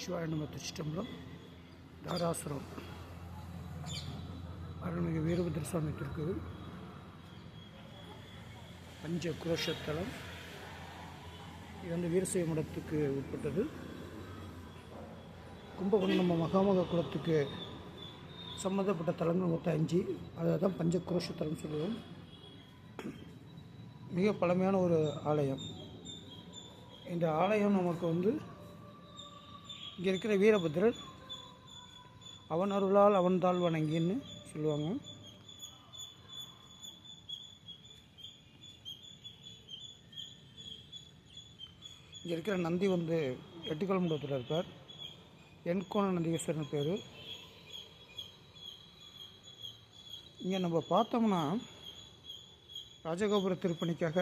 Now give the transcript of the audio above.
சிவாய நம்ம திருச்சிட்டம்பலம் தாராசுரம். அருள்மிகு வீரபுத்திர சுவாமி திருக்கோவில் பஞ்ச குரோஷத்தலம் இது வந்து வீரசைவ மடத்துக்கு உட்பட்டது. கும்பகோணம் நம்ம மகாமக குலத்துக்கு சம்மந்தப்பட்ட தலங்கள் மொத்தம் அஞ்சு. அதை தான் பஞ்ச குரோஷத்தலம் சொல்லுவோம். மிக பழமையான ஒரு ஆலயம். இந்த ஆலயம் நமக்கு வந்து இங்கே இருக்கிற வீரபத்ரர் அவன் அருளால் அவன் தாழ் வணங்கின்னு சொல்லுவாங்க. இங்கே இருக்கிற நந்தி வந்து எட்டுக்கல்முடத்தில் இருப்பார். எண்கோண நந்தீஸ்வரன் பேர். இங்கே நம்ம பார்த்தோம்னா ராஜகோபுர திருப்பணிக்காக